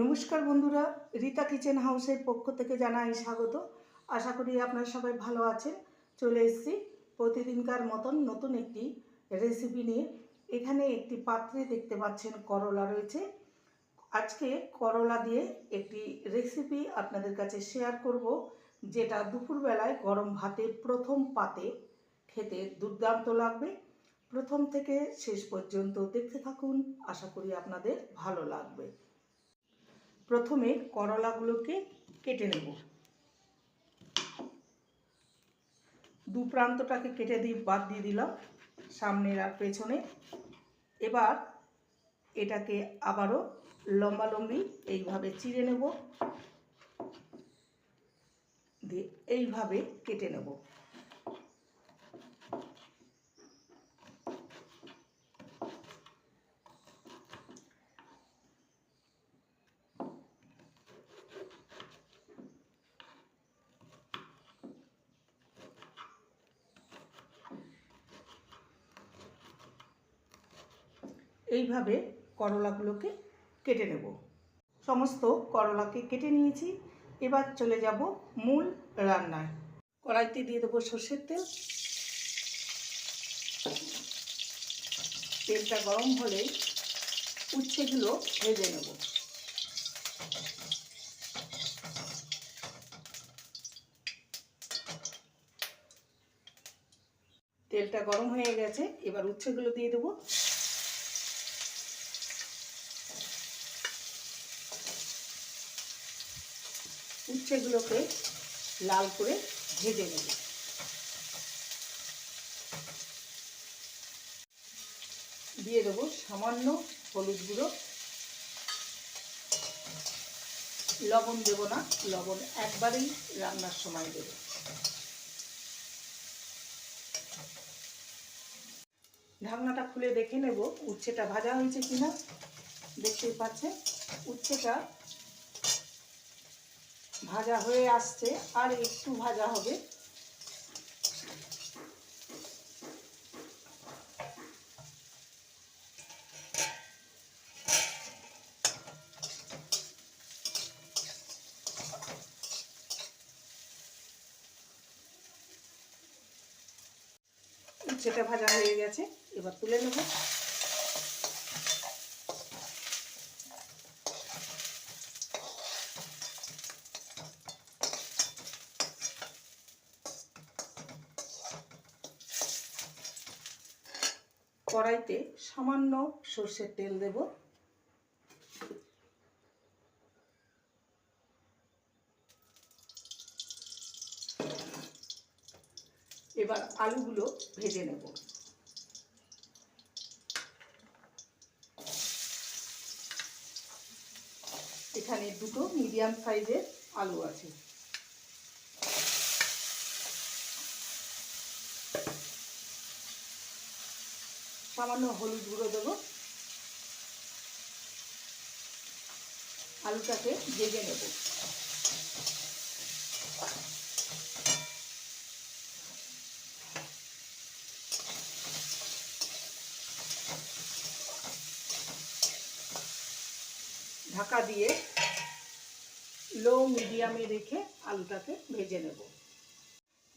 নমস্কার বন্ধুরা, রীতা কিচেন হাউসের পক্ষ থেকে জানাই স্বাগত। আশা করি আপনারা সবাই ভালো আছেন। চলে এসেছি প্রতিদিনকার মতন নতুন একটি রেসিপি নিয়ে। এখানে একটি পাত্রে দেখতে পাচ্ছেন করলা রয়েছে। আজকে করলা দিয়ে একটি রেসিপি আপনাদের কাছে শেয়ার করব, যেটা দুপুরবেলায় গরম ভাতে প্রথম পাতে খেতে দুর্দান্ত লাগবে। প্রথম থেকে শেষ পর্যন্ত দেখতে থাকুন, আশা করি আপনাদের ভালো লাগবে। প্রথমে করলাগুলোকে কেটে নেব। দু প্রান্তটাকে কেটে দিয়ে বাদ দিয়ে দিলাম সামনের আর পেছনে। এবার এটাকে আবারও লম্বা লম্বি এইভাবে চিড়ে নেব। দিয়ে এইভাবে কেটে নেব। এইভাবে করলাগুলোকে কেটে নেব। সমস্ত করলাকে কেটে নিয়েছি। এবার চলে যাব মূল রান্নায়। কড়াইতে দিয়ে দেবো সর্ষের তেল। তেলটা গরম হলে উচ্ছেগুলো ভেজে নেব। তেলটা গরম হয়ে গেছে। এবার উচ্ছেগুলো দিয়ে দেবো। উচ্ছেগুলোকে লাল করে ভেজে নেব। দিয়ে দেবো সামান্য হলুদ গুঁড়ো। লবণ দেব না, লবণ একবারেই রান্নার সময় দেব। ঢাকনাটা খুলে দেখে নেব উচ্ছেটা ভাজা হয়েছে কিনা। দেখতেই পাচ্ছে উচ্ছেটা ভাজা হয়ে আসছে আর একটু ভাজা হবে। সেটা ভাজা হয়ে গেছে এবার তুলে নেব। কড়াইতে সামান্য সর্ষের তেল দেব। এবার আলুগুলো ভেজে নেব। এখানে দুটো মিডিয়াম সাইজের আলু আছে। সামান্য হলুদ গুঁড়ো দেবো। আলুটাকে ভেজে নেব। ঢাকা দিয়ে লো মিডিয়ামে রেখে আলুটাকে ভেজে নেব।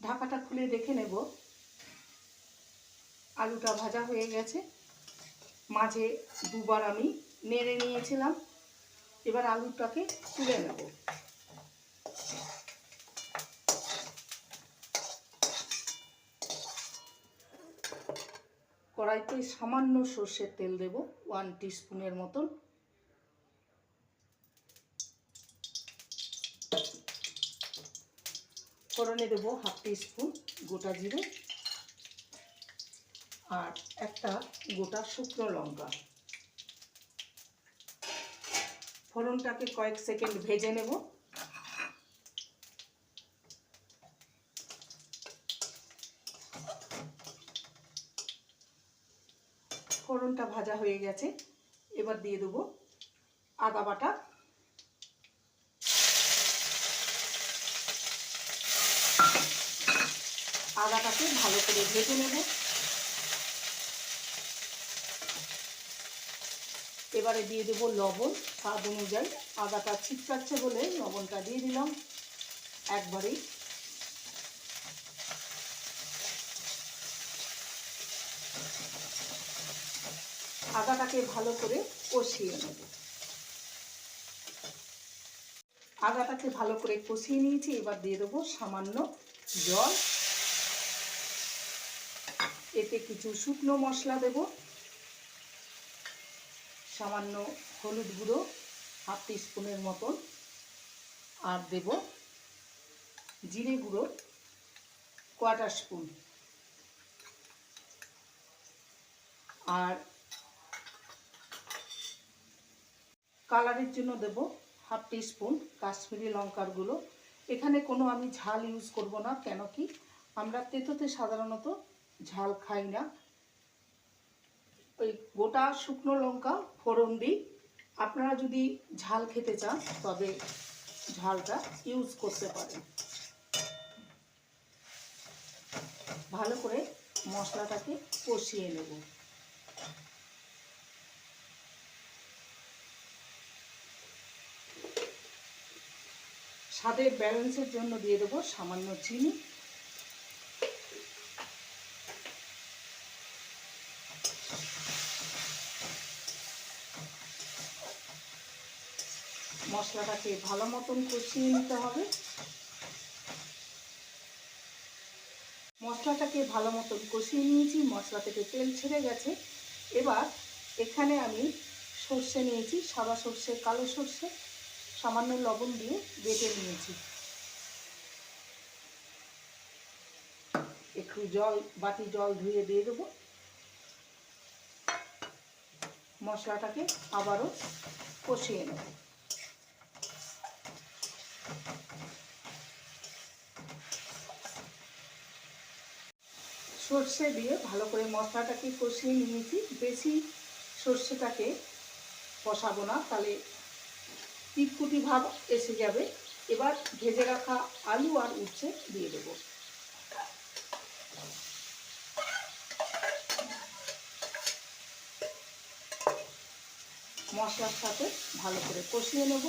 ঢাকাটা খুলে দেখে নেব। আলুটা ভাজা হয়ে গেছে। মাঝে দুবার আমি নেড়ে নিয়েছিলাম। এবার আলুটাকে তুলে নেব। কড়াইতে সামান্য সর্ষের তেল দেব ওয়ান টিস্পুনের মতন। ফোড়নে দেবো হাফ টিস্পুন গোটা জিরে। আর একটা গোটা শুকনো লঙ্কা। ফোড়নটাকে কয়েক সেকেন্ড ভেজে নেব। ফোড়নটা ভাজা হয়ে গেছে। এবার দিয়ে দেবো আদা বাটা। আদাটাকে ভালো করে ভেজে নেব। এবারে দিয়ে দেবো লবণ, স্বাদ অনুযায়ী। আদাটা ছিটকাচ্ছে বলে লবণটা দিয়ে দিলাম। একবারেই। আদাটাকে ভালো করে কষিয়ে নেব। আদাটাকে ভালো করে কষিয়ে নিয়েছি। এবার দিয়ে দেবো সামান্য জল। এতে কিছু শুকনো মশলা দেব। সামান্য হলুদ গুঁড়ো হাফ স্পুনের মতন। আর দেব জিরে গুঁড়ো কোয়াটার স্পুন। আর কালারের জন্য দেব হাফ স্পুন কাশ্মীরি লঙ্কার গুঁড়ো। এখানে কোনো আমি ঝাল ইউজ করব না, কেন কি আমরা তেতোতে সাধারণত ঝাল খাই না। ওই গোটা শুকনো লঙ্কা, ফোড়ন দিই। আপনারা যদি ঝাল খেতে চান, তবে ঝালটা ইউজ করতে পারেন। ভালো করে মশলাটাকে কষিয়ে নেব। স্বাদের ব্যালেন্সের জন্য দিয়ে দেবো সামান্য চিনি। মশলাটাকে ভালো মতন কষিয়ে নিতে হবে। মশলাটাকে ভালো মতন কষিয়ে নিয়েছি, মশলা থেকে তেল ছেড়ে গেছে। এবার এখানে আমি সর্ষে নিয়েছি, সাদা সর্ষে, কালো সর্ষে, সামান্য লবণ দিয়ে বেটে নিয়েছি। একটু জল, বাটি জল ধুয়ে দিয়ে দেবো। মশলাটাকে আবারও কষিয়ে নেব। সর্ষে দিয়ে ভালো করে মশলাটাকে কষিয়ে নিয়েছি। বেশি সর্ষেটাকে কষাবো না, তাহলে তিতকুটি ভাব এসে যাবে। এবার ভেজে রাখা আলু আর উচ্ছে দিয়ে দেবো। মশলার সাথে ভালো করে কষিয়ে নেব।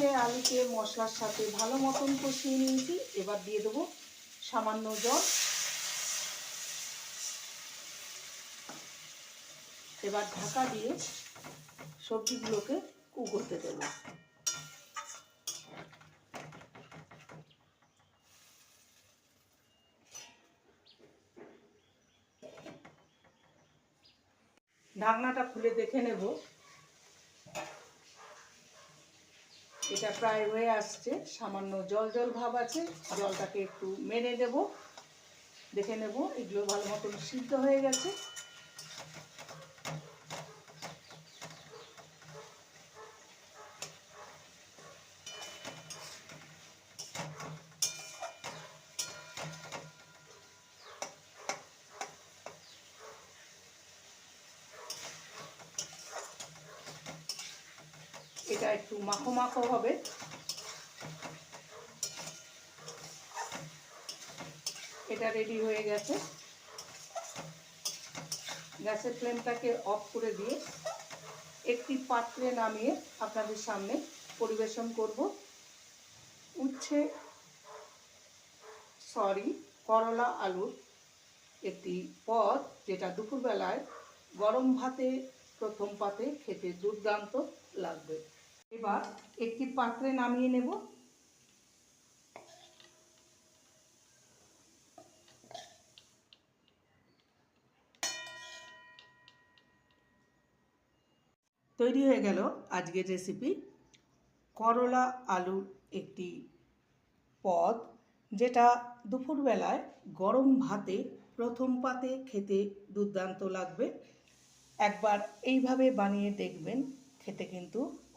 উচ্ছে আলুকে মশলার সাথে ভালো মতন কষিয়ে নিয়েছি, এবার দিয়ে দেবো সামান্য জল। এবার ঢাকা দিয়ে সবজিগুলোকে কু করতে দেবো। ঢাকনাটা খুলে দেখে নেব। এটা প্রায় হয়ে আসছে। সামান্য জল জল ভাব আছে। জলটাকে একটু মেনে দেব দেখে নেব, এগুলো ভালো মতন সিদ্ধ হয়ে গেছে। একটু মাখো মাখো হবে। এটা রেডি হয়ে গেছে। গ্যাসের ফ্লেমটাকে অফ করে দিয়ে একটি পাত্রে নামিয়ে আপনাদের সামনে পরিবেশন করব। উচ্ছে, সরি, করলা আলুর একটি পদ যেটা দুপুরবেলায় গরম ভাতে, প্রথম পাতে খেতে দুর্দান্ত লাগবে। এবার একটি পাত্রে নামিয়ে নেব। তৈরি হয়ে গেল আজকের রেসিপি করলা আলুর একটি পদ, যেটা দুপুরবেলায় গরম ভাতে প্রথম পাতে খেতে দুর্দান্ত লাগবে। একবার এইভাবে বানিয়ে দেখবেন, খেতে কিন্তু